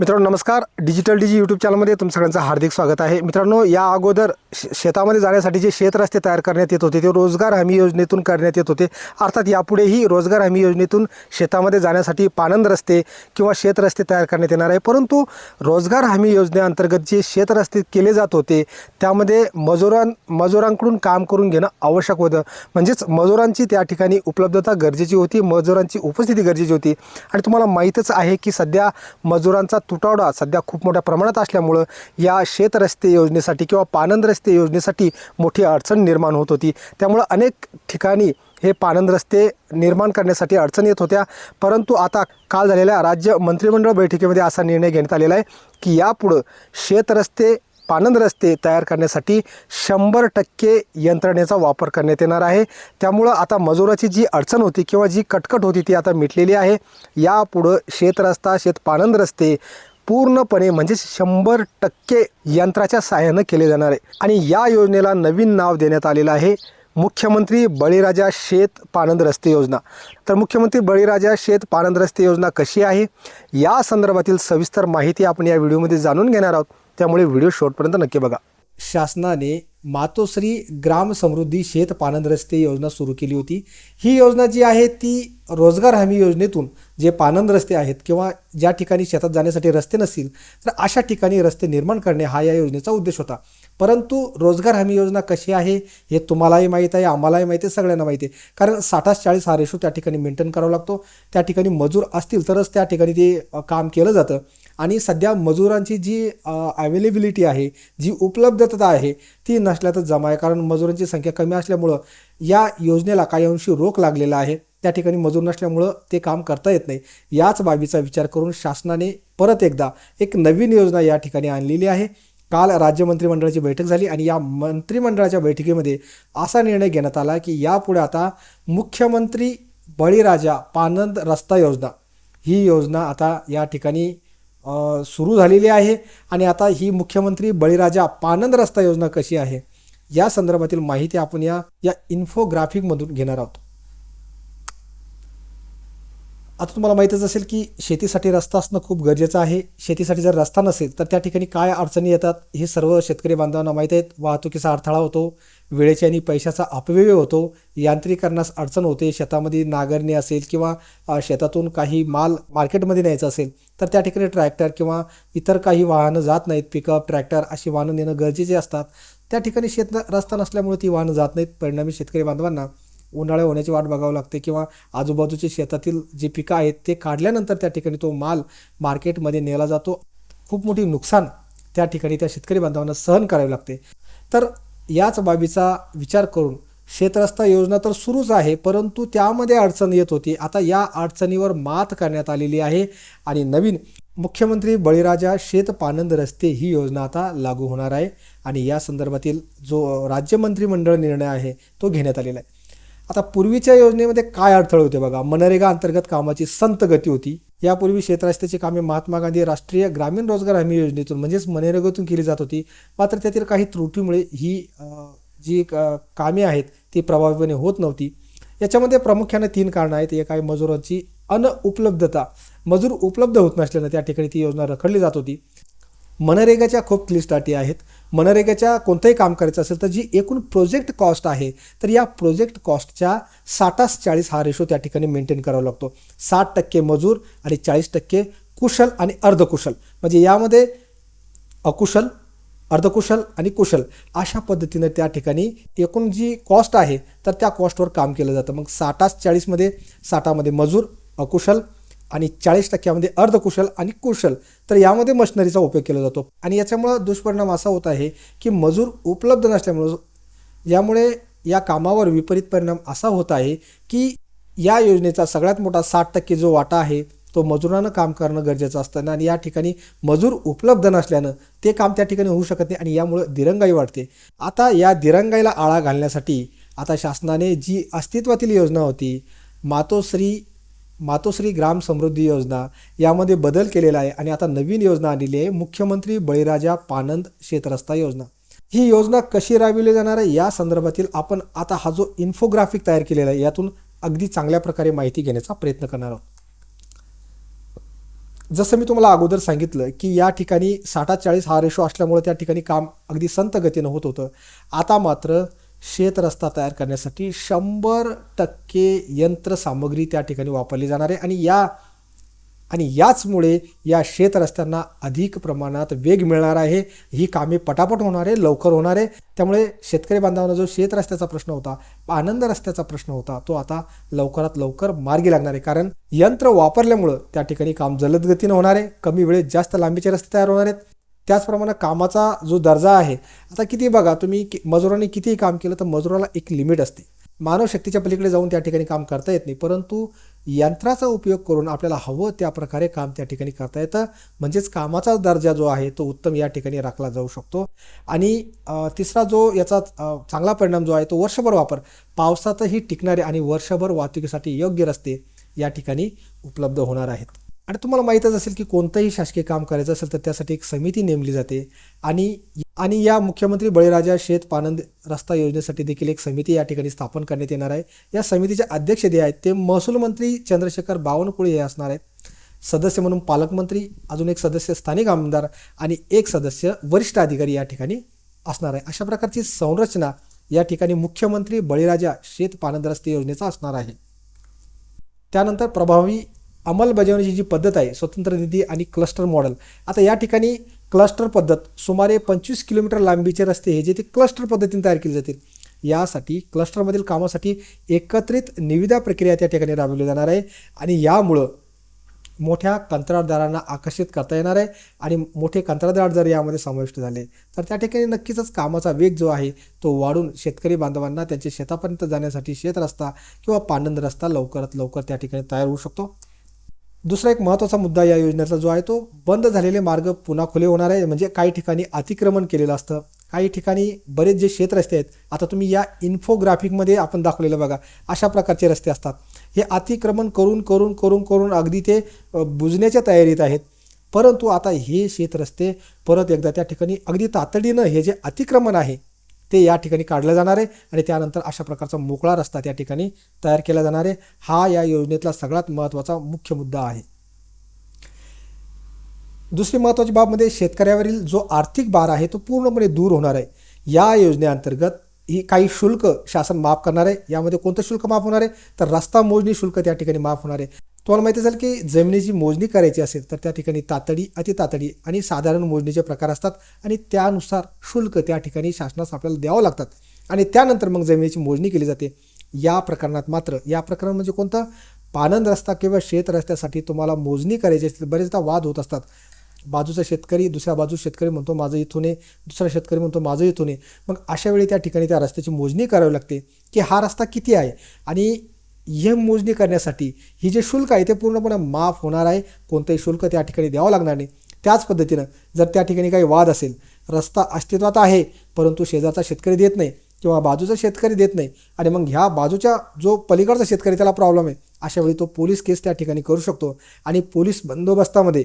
मित्रांनो नमस्कार. डिजिटल डीजी यूट्यूब चॅनलमध्ये तुम सगळ्यांचं हार्दिक स्वागत आहे. मित्रांनो या अगोदर शे- शेतामध्ये जाण्यासाठी जे शेत रस्ते तयार करण्यात येत होते ते रोजगार हमी योजनेतून करण्यात येत होते. अर्थात यापुढेही रोजगार हमी योजनेतून शेतामध्ये जाण्यासाठी पानंद रस्ते किंवा शेत रस्ते तयार करण्यात येणार आहे. परंतु रोजगार हमी योजनेअंतर्गत जे शेत रस्ते केले जात होते त्यामध्ये मजुरां मजुरांकडून काम करून घेणं आवश्यक होतं. म्हणजेच मजुरांची त्या ठिकाणी उपलब्धता गरजेची होती मजुरांची उपस्थिती गरजेची होती. आणि तुम्हाला माहीतच आहे की सध्या मजुरांचा तुटवडा सध्या खूप मोठ्या प्रमाणात असल्यामुळं या शेत रस्ते योजनेसाठी किंवा पानंद रस्ते योजनेसाठी मोठी अडचण निर्माण होत होती. त्यामुळं अनेक ठिकाणी हे पानंद रस्ते निर्माण करण्यासाठी अडचण येत होत्या. परंतु आता काल झालेल्या राज्य मंत्रिमंडळ बैठकीमध्ये असा निर्णय घेण्यात आलेला आहे की यापुढं शेतरस्ते पानंद रस्ते तयार करण्यासाठी शंभर टक्के यंत्रणेचा वापर करण्यात येणार आहे. त्यामुळं आता मजुराची जी अडचण होती किंवा जी कटकट होती ती आता मिटलेली आहे. यापुढं शेत रस्ता शेत पानंद रस्ते पूर्णपणे म्हणजे शंभर टक्के यंत्राच्या सहाय्यानं केले जाणार आहे. आणि या योजनेला नवीन नाव देण्यात आलेलं आहे मुख्यमंत्री बळीराजा शेत पानंद रस्ते योजना. तर मुख्यमंत्री बळीराजा शेत पानंद रस्ते योजना कशी आहे? या संदर्भातील सविस्तर माहिती आपण या व्हिडिओमध्ये जाणून घेणार आहोत. त्यामुळे व्हिडिओ शेवटपर्यंत नक्की बघा. शासनाने मातोश्री ग्राम समृद्धी शेत पानंद रस्ते योजना सुरू केली होती. ही योजना जी आहे ती रोजगार हमी योजनेतून जे पानंद रस्ते आहेत किंवा ज्या ठिकाणी शेतात जाण्यासाठी रस्ते नसतील तर अशा ठिकाणी रस्ते निर्माण करणे हा या योजनेचा उद्देश होता. परंतु रोजगार हमी योजना कशी आहे हे तुम्हालाही माहीत आहे आम्हालाही माहिती आहे सगळ्यांना माहिती आहे. कारण साठास चाळीस हा रेशो त्या ठिकाणी मेंटेन करावा लागतो. त्या ठिकाणी मजूर असतील तरच त्या ठिकाणी ते काम केलं जातं. आणि सध्या मजुरांची जी अवेलेबिलिटी आहे जी उपलब्धता आहे ती नसल्यातच जमा आहे. कारण मजुरांची संख्या कमी असल्यामुळं या योजनेला काही अंशी रोख लागलेला आहे. त्या ठिकाणी मजूर नसल्यामुळं ते काम करता येत नाही. याच बाबीचा विचार करून शासनाने परत एकदा एक नवीन योजना या ठिकाणी आणलेली आहे. काल राज्य मंत्रिमंडळाची बैठक झाली आणि या मंत्रिमंडळाच्या बैठकीमध्ये असा निर्णय घेण्यात आला की यापुढे आता मुख्यमंत्री बळीराजा पानंद रस्ता योजना ही योजना आता या ठिकाणी सुरू झालेली आहे. आणि आता ही मुख्यमंत्री बळीराजा पानंद रस्ता योजना कशी आहे या संदर्भातील माहिती आपण या या इन्फोग्राफिकमधून घेणार आहोत. आता तुम्हाला माहीतच असेल की शेतीसाठी रस्ता असणं खूप गरजेचं आहे. शेतीसाठी जर रस्ता नसेल तर त्या ठिकाणी काय अडचणी येतात हे सर्व शेतकरी बांधवांना माहीत आहेत. वाहतुकीचा अडथळा होतो. वेळेची आणि पैशाचा अपव्यय होतो यांत्रिकरणास अडचण होते शेतामध्ये नांगरणे असेल किंवा शेतातून काही माल मार्केटमध्ये न्यायचा असेल तर त्या ठिकाणी ट्रॅक्टर किंवा इतर काही वाहनं जात नाहीत पिकअप ट्रॅक्टर अशी वाहनं नेणं गरजेचे असतात. त्या ठिकाणी शेत रस्ता नसल्यामुळे ती वाहनं जात नाहीत. परिणामी शेतकरी बांधवांना उन्हाळा होण्याची वाट बघावं लागते किंवा आजूबाजूचे शेतातील जे पिकं आहेत ते काढल्यानंतर त्या ठिकाणी तो माल मार्केटमध्ये नेला जातो. खूप मोठी नुकसान त्या ठिकाणी त्या शेतकरी बांधवांना सहन करावे लागते. तर याच बाबीचा विचार करून शेतरस्ता योजना तर सुरूच आहे परंतु त्यामध्ये अडचण येत होती. आता या अडचणीवर मात करण्यात आलेली आहे आणि नवीन मुख्यमंत्री बळीराजा शेतपानंद रस्ते ही योजना आता लागू होणार आहे आणि या संदर्भातील जो राज्य मंत्रिमंडळ निर्णय आहे तो घेण्यात आलेला आहे. आता पूर्वीच्या योजनेमध्ये काय अडथळे होते बघा. मनरेगा अंतर्गत कामाची संत गती होती. यापूर्वी शेतरस्त्याची कामे महात्मा गांधी राष्ट्रीय ग्रामीण रोजगार हमी योजनेतून म्हणजेच मनरेगातून केली जात होती. मात्र त्यातील काही त्रुटीमुळे ही जी क- कामे आहेत ती प्रभावीपणे होत नव्हती. याच्यामध्ये प्रामुख्याने तीन कारणं आहेत. एक आहे मजुरांची अनउपलब्धता. मजूर उपलब्ध होत नसल्यानं त्या ठिकाणी ती योजना रखडली जात होती. मनरेगाच्या खूप क्लिष्ट अटी आहेत. मनरेगाच्या कोणतंही काम करायचं असेल तर जी एकूण प्रोजेक्ट कॉस्ट आहे तर या प्रोजेक्ट कॉस्टच्या साठास चाळीस हा रेशो त्या ठिकाणी मेंटेन करावा लागतो. साठ टक्के मजूर आणि चाळीस टक्के कुशल आणि अर्धकुशल. म्हणजे यामध्ये अकुशल अर्धकुशल आणि कुशल अशा पद्धतीनं त्या ठिकाणी एकूण जी कॉस्ट आहे तर त्या कॉस्टवर काम केलं जातं. मग साठास चाळीसमध्ये साठामध्ये मजूर अकुशल आणि चाळीस टक्क्यामध्ये अर्धकुशल आणि कुशल. तर यामध्ये मशिनरीचा उपयोग केला जातो. आणि याच्यामुळं दुष्परिणाम असा होत आहे की मजूर उपलब्ध नसल्यामुळं यामुळे या कामावर विपरीत परिणाम असा होत आहे की या योजनेचा सगळ्यात मोठा साठ टक्के जो वाटा आहे तो मजुरानं काम करणं गरजेचं असतं. आणि या ठिकाणी मजूर उपलब्ध नसल्यानं ते काम त्या ठिकाणी होऊ शकत नाही आणि यामुळं दिरंगाई वाढते. आता या दिरंगाईला आळा घालण्यासाठी आता शासनाने जी अस्तित्वातील योजना होती मातोश्री मातोश्री ग्राम समृद्धी योजना यामध्ये बदल केलेला आहे आणि आता नवीन योजना आलेली आहे मुख्यमंत्री बळीराजा पानंद शेतरस्ता योजना. ही योजना कशी राबविली जाणार आहे या संदर्भातील आपण आता हा जो इन्फोग्राफिक तयार केलेला आहे यातून अगदी चांगल्या प्रकारे माहिती घेण्याचा प्रयत्न करणार आहोत. जसं मी तुम्हाला अगोदर सांगितलं की या ठिकाणी साठा चाळीस हा रेशो असल्यामुळे त्या ठिकाणी काम अगदी संत गतीनं होत होतं. आता मात्र शेत रस्ता तयार करण्यासाठी शंभर टक्के यंत्रसामग्री त्या ठिकाणी वापरली जाणार आहे. आणि या आणि याचमुळे या शेत रस्त्यांना अधिक प्रमाणात वेग मिळणार आहे. ही कामे पटापट होणार आहे लवकर होणार आहे. त्यामुळे शेतकरी बांधवांना जो शेत रस्त्याचा प्रश्न होता आनंद रस्त्याचा प्रश्न होता तो आता लवकरात लवकर मार्गी लागणार आहे. कारण यंत्र वापरल्यामुळं त्या ठिकाणी काम जलद गतीनं होणार आहे. कमी वेळेत जास्त लांबीचे रस्ते तयार होणार आहेत. त्याचप्रमाणे कामाचा जो दर्जा आहे आता किती बघा तुम्ही कि- मजुरांनी कितीही काम केलं तर मजुराला एक लिमिट असते. मानवशक्तीच्या पलीकडे जाऊन त्या ठिकाणी काम करता येत नाही परंतु यंत्राचा उपयोग करून आपल्याला हवं त्या प्रकारे काम त्या ठिकाणी करता येतं. म्हणजेच कामाचा दर्जा जो आहे तो उत्तम या ठिकाणी राखला जाऊ शकतो. आणि तिसरा जो याचा चांगला परिणाम जो आहे तो वर्षभर वापर. पावसातही टिकणारे आणि वर्षभर वाहतुकीसाठी योग्य रस्ते या ठिकाणी उपलब्ध होणार आहेत. आणि तुम्हाला माहीतच असेल की कोणतंही शासकीय काम करायचं असेल तर त्यासाठी एक समिती नेमली जाते. आणि आणि या मुख्यमंत्री बळीराजा शेत पानंद रस्ता योजनेसाठी देखील एक समिती या ठिकाणी स्थापन करण्यात येणार आहे. या समितीचे अध्यक्ष जे आहेत ते महसूल मंत्री चंद्रशेखर बावनकुळे हे असणार आहेत. सदस्य म्हणून पालकमंत्री अजून एक सदस्य स्थानिक आमदार आणि एक सदस्य वरिष्ठ अधिकारी या ठिकाणी असणार आहे. अशा प्रकारची संरचना या ठिकाणी मुख्यमंत्री बळीराजा शेत पानंद रस्ते योजनेचा असणार आहे. त्यानंतर प्रभावी अंमलबजावणीची जी पद्धत आहे स्वतंत्र निधी आणि क्लस्टर मॉडेल आता या ठिकाणी क्लस्टर पद्धत सुमारे पंचवीस किलोमीटर लांबीचे रस्ते हे जे ते क्लस्टर पद्धतीने तयार केले जातील. यासाठी क्लस्टरमधील कामासाठी एकत्रित निविदा प्रक्रिया त्या ठिकाणी राबवली जाणार आहे आणि यामुळं मोठ्या कंत्राटदारांना आकर्षित करता येणार आहे आणि मोठे कंत्राटदार जर यामध्ये समाविष्ट झाले तर त्या ठिकाणी नक्कीच कामाचा वेग जो आहे तो वाढून शेतकरी बांधवांना त्यांच्या शेतापर्यंत जाण्यासाठी शेत रस्ता किंवा पानंद रस्ता लवकरात लवकर त्या ठिकाणी तयार होऊ शकतो. दुसरा एक महत्त्वाचा मुद्दा या योजनेचा जो आहे तो बंद झालेले मार्ग पुन्हा खुले होणार आहे म्हणजे काही ठिकाणी अतिक्रमण केलेलं असतं. काही ठिकाणी बरेच जे शेत रस्ते आहेत आता तुम्ही या इन्फोग्राफिकमध्ये आपण दाखवलेलं बघा. अशा प्रकारचे रस्ते असतात. हे अतिक्रमण करून करून करून करून अगदी ते बुजण्याच्या तयारीत आहेत. परंतु आता हे शेत रस्ते परत एकदा त्या ठिकाणी अगदी तातडीनं हे जे अतिक्रमण आहे ते या ठिकाणी काढलं जाणार आहे आणि त्यानंतर अशा प्रकारचा मोकळा रस्ता त्या ठिकाणी तयार केला जाणार आहे. हा या योजनेतला सगळ्यात महत्त्वाचा मुख्य मुद्दा आहे. दुसरी महत्त्वाची बाब म्हणजे शेतकऱ्यावरील जो आर्थिक भार आहे तो पूर्णपणे दूर होणार आहे. या योजनेअंतर्गत ही काही शुल्क शासन माफ करणार आहे. यामध्ये कोणतं शुल्क माफ होणार आहे? तर रस्ता मोजणी शुल्क त्या ठिकाणी माफ होणार आहे. तुम्हाला माहिती असेल की जमिनीची मोजणी करायची असेल तर त्या ठिकाणी तातडी अतितातडी आणि साधारण मोजणीचे प्रकार असतात आणि त्यानुसार शुल्क त्या ठिकाणी शासनास आपल्याला द्यावं लागतात. आणि त्यानंतर मग जमिनीची मोजणी केली जाते. या प्रकरणात मात्र या प्रकरण म्हणजे कोणतं? पानंद रस्ता किंवा शेत रस्त्यासाठी तुम्हाला मोजणी करायची असेल बरेचदा वाद होत असतात. बाजूचा शेतकरी दुसऱ्या बाजू शेतकरी म्हणतो माझं इथून आहे दुसरा शेतकरी म्हणतो माझं इथून आहे मग अशा वेळी त्या ठिकाणी त्या रस्त्याची मोजणी करावी लागते की हा रस्ता किती आहे? आणि हे मोजणी करण्यासाठी ही जे शुल्क आहे ते पूर्णपणे माफ होणार आहे. कोणतंही शुल्क त्या ठिकाणी द्यावं लागणार नाही. त्याच पद्धतीनं जर त्या ठिकाणी काही वाद असेल रस्ता अस्तित्वात आहे परंतु शेजारचा शेतकरी देत नाही किंवा बाजूचा शेतकरी देत नाही आणि मग ह्या बाजूच्या जो पलीकडचा शेतकरी त्याला प्रॉब्लेम आहे अशा वेळी तो पोलीस केस त्या ठिकाणी करू शकतो आणि पोलीस बंदोबस्तामध्ये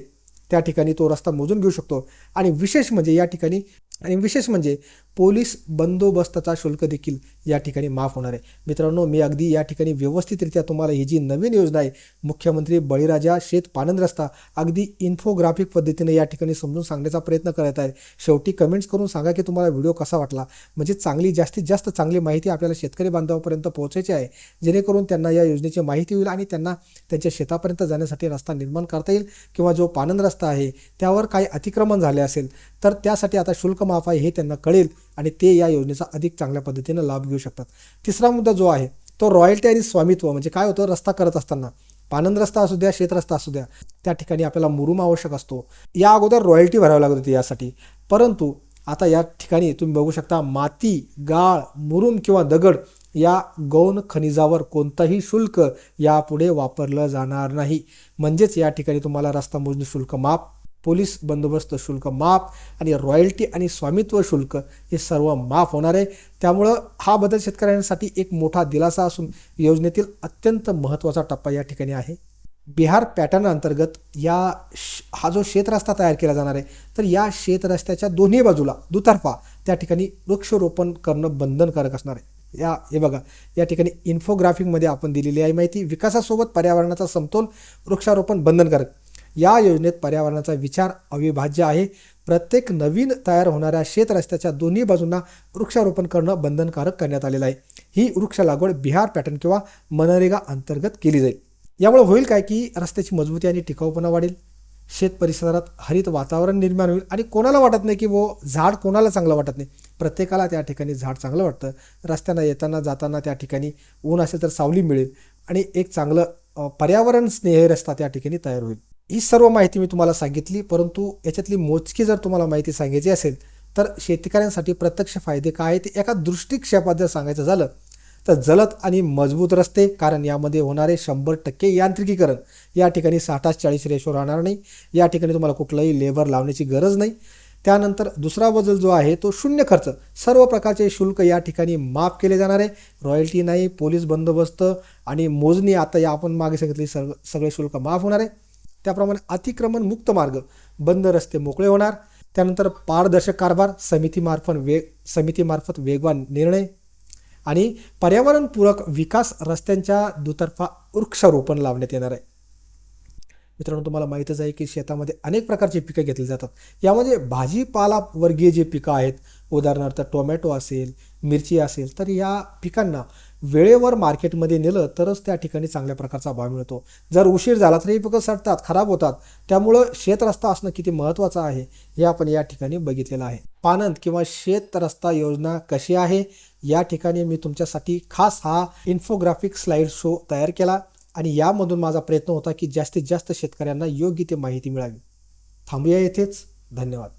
त्या ठिकाणी तो रस्ता मोजून घेऊ शकतो. आणि विशेष म्हणजे या ठिकाणी आणि विशेष म्हणजे पोलीस बंदोबस्ताचा शुल्क देखील या ठिकाणी माफ होणार आहे. मित्रांनो मी अगदी या ठिकाणी व्यवस्थितरित्या तुम्हाला ही जी नवीन योजना आहे मुख्यमंत्री बळीराजा शेत पानंद रस्ता अगदी इन्फोग्राफिक पद्धतीने या ठिकाणी समजून सांगण्याचा प्रयत्न करत आहे. शेवटी कमेंट्स करून सांगा की तुम्हाला व्हिडिओ कसा वाटला? म्हणजे चांगली जास्तीत जास्त चांगली माहिती आपल्याला शेतकरी बांधवापर्यंत पोहोचायची आहे. जेणेकरून त्यांना या योजनेची माहिती होईल आणि त्यांना त्यांच्या शेतापर्यंत जाण्यासाठी रस्ता निर्माण करता येईल किंवा जो पानंद रस्ता आहे त्यावर काही अतिक्रमण झाले असेल तर त्यासाठी आता शुल्क माफ आहे हे त्यांना कळेल आणि ते या योजनेचा अधिक चांगल्या पद्धतीनं लाभ घेऊ शकतात. तिसरा मुद्दा जो आहे तो रॉयल्टी आणि स्वामित्व म्हणजे काय होतं? रस्ता करत असताना. पानंद रस्ता असू द्या शेत रस्ता असू द्या त्या ठिकाणी आपल्याला मुरुम आवश्यक असतो. या अगोदर रॉयल्टी भरावी लागत होती यासाठी. परंतु आता या ठिकाणी तुम्ही बघू शकता माती गाळ मुरुम किंवा दगड या गौण खनिजावर कोणतंही शुल्क यापुढे वापरलं जाणार नाही. म्हणजेच या ठिकाणी तुम्हाला रस्ता मोजणी शुल्क माफ पोलीस बंदोबस्त शुल्क माफ आणि रॉयल्टी आणि स्वामित्व शुल्क हे सर्व माफ होणार आहे. त्यामुळं हा बदल शेतकऱ्यांसाठी एक मोठा दिलासा असून योजनेतील अत्यंत महत्त्वाचा टप्पा या ठिकाणी आहे. बिहार पॅटर्न अंतर्गत या श- हा जो शेतरस्ता तयार केला जाणार आहे तर या शेतरस्त्याच्या दोन्ही बाजूला दुतर्फा त्या ठिकाणी वृक्षरोपण करणं बंधनकारक असणार आहे. या हे बघा या ठिकाणी इन्फोग्राफिकमध्ये आपण दिलेली आहे माहिती. विकासासोबत पर्यावरणाचा समतोल वृक्षारोपण बंधनकारक. या योजनेत पर्यावरणाचा विचार अविभाज्य आहे. प्रत्येक नवीन तयार होणाऱ्या शेतरस्त्याच्या दोन्ही बाजूंना वृक्षारोपण करणं बंधनकारक करण्यात आलेलं आहे. ही वृक्ष लागवड बिहार पॅटर्न किंवा मनरेगा अंतर्गत केली जाईल. यामुळे होईल काय की रस्त्याची मजबूती आणि टिकाऊपणा वाढेल. शेत परिसरात हरित वातावरण निर्माण होईल आणि कोणाला वाटत नाही की वो झाड कोणाला चांगलं वाटत नाही. प्रत्येकाला त्या ठिकाणी झाड चांगलं वाटतं. रस्त्यांना येताना जाताना त्या ठिकाणी ऊन असेल तर सावली मिळेल आणि एक चांगलं पर्यावरण स्नेही रस्ता त्या ठिकाणी तयार होईल. ही सर्व माहिती मी तुम्हाला सांगितली परंतु याच्यातली मोजकी जर तुम्हाला माहिती सांगायची असेल तर शेतकऱ्यांसाठी प्रत्यक्ष फायदे काय आहे ते एका दृष्टिक्षेपात जर सांगायचं झालं तर जलद आणि मजबूत रस्ते कारण यामध्ये होणारे शंभर टक्के यांत्रिकीकरण. या ठिकाणी साठास चाळीस रेशो राहणार नाही या ठिकाणी तुम्हाला कुठलंही लेबर लावण्याची गरज नाही. त्यानंतर दुसरा बदल जो आहे तो शून्य खर्च. सर्व प्रकारचे शुल्क या ठिकाणी माफ केले जाणार आहे. रॉयल्टी नाही पोलीस बंदोबस्त आणि मोजणी आता या आपण मागे सांगितली सग सगळे शुल्क माफ होणार आहे. त्याप्रमाणे अतिक्रमण मुक्त मार्ग बंद रस्ते मोकळे होणार. त्यानंतर पारदर्शक कारभार समितीमार्फत वेग समितीमार्फत वेगवान निर्णय आणि पर्यावरणपूरक विकास रस्त्यांच्या दुतर्फा वृक्षारोपण लावण्यात येणार आहे. मित्रांनो तुम्हाला माहीतच आहे की शेतामध्ये अनेक प्रकारची पिकं घेतली जातात. यामध्ये भाजीपाला वर्गीय जे पिकं आहेत उदाहरणार्थ टोमॅटो असेल मिरची असेल तर या पिकांना वेळेवर मार्केटमध्ये नेलं तरच त्या ठिकाणी चांगल्या प्रकारचा भाव मिळतो. जर उशीर झाला तर ही पिकं सडतात खराब होतात. त्यामुळं शेत रस्ता असणं किती महत्त्वाचं आहे हे आपण या ठिकाणी बघितलेलं आहे. पानंद किंवा शेत रस्ता योजना कशी आहे या ठिकाणी मी तुमच्यासाठी खास हा इन्फोग्राफिक स्लाइड शो तयार केला आणि यामधून माझा प्रयत्न होता की जास्तीत जास्त शेतकऱ्यांना योग्य ती माहिती मिळावी. थांबूया येथेच. धन्यवाद.